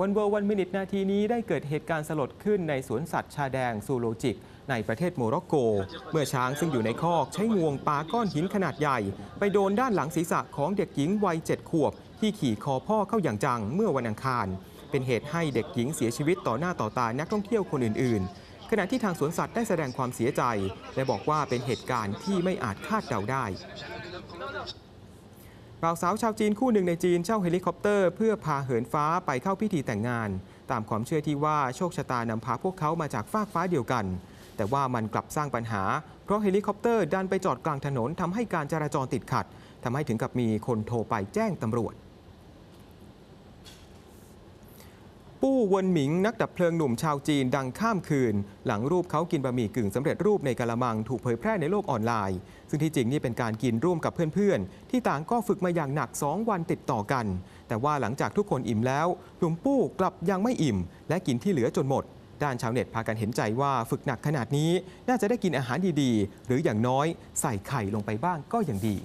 วันเวอร์วันมินิทนาทีนี้ได้เกิดเหตุการณ์สลดขึ้นในสวนสัตว์ชาแดงซูโลจิก ในประเทศโมร็อกโก เมื่อช้างซึ่งอยู่ในคอกใช้งวงปาก้อนหินขนาดใหญ่ ไปโดนด้านหลังศีรษะของเด็กหญิงวัยเจ็ดขวบ ที่ขี่คอพ่อเข้าอย่างจังเมื่อวันอังคาร เป็นเหตุให้เด็กหญิงเสียชีวิตต่อหน้าต่อตานักท่องเที่ยวคนอื่นๆ ขณะที่ทางสวนสัตว์ได้แสดงความเสียใจ และบอกว่าเป็นเหตุการณ์ที่ไม่อาจคาดเดาได้ บ่าวสาวชาวจีนคู่หนึ่งในจีนเช่าเฮลิคอปเตอร์เพื่อพาเหินฟ้าไปเข้าพิธีแต่งงาน ตามความเชื่อที่ว่าโชคชะตานำพาพวกเขามาจากฟากฟ้าเดียวกัน แต่ว่ามันกลับสร้างปัญหา เพราะเฮลิคอปเตอร์ดันไปจอดกลางถนนทำให้การจราจรติดขัดทำให้ถึงกับมีคนโทรไปแจ้งตำรวจ ปู้ เวินหมิงนักดับเพลิงหนุ่มชาวจีนดังข้ามคืน หลังรูปเขากินบะหมี่กึ่งสำเร็จรูปในกะละมังถูกเผยแพร่ในโลกออนไลน์ ซึ่งที่จริงนี่เป็นการกินร่วมกับเพื่อนๆ ที่ต่างก็ฝึกมาอย่างหนัก 2 วันติดต่อกัน แต่ว่าหลังจากทุกคนอิ่มแล้วหนุ่มปู้กลับยังไม่อิ่ม และกินที่เหลือจนหมด ด้านชาวเน็ตพากันเห็นใจว่าฝึกหนักขนาดนี้ น่าจะได้กินอาหารดีๆ หรืออย่างน้อยใส่ไข่ลงไปบ้างก็ยังดี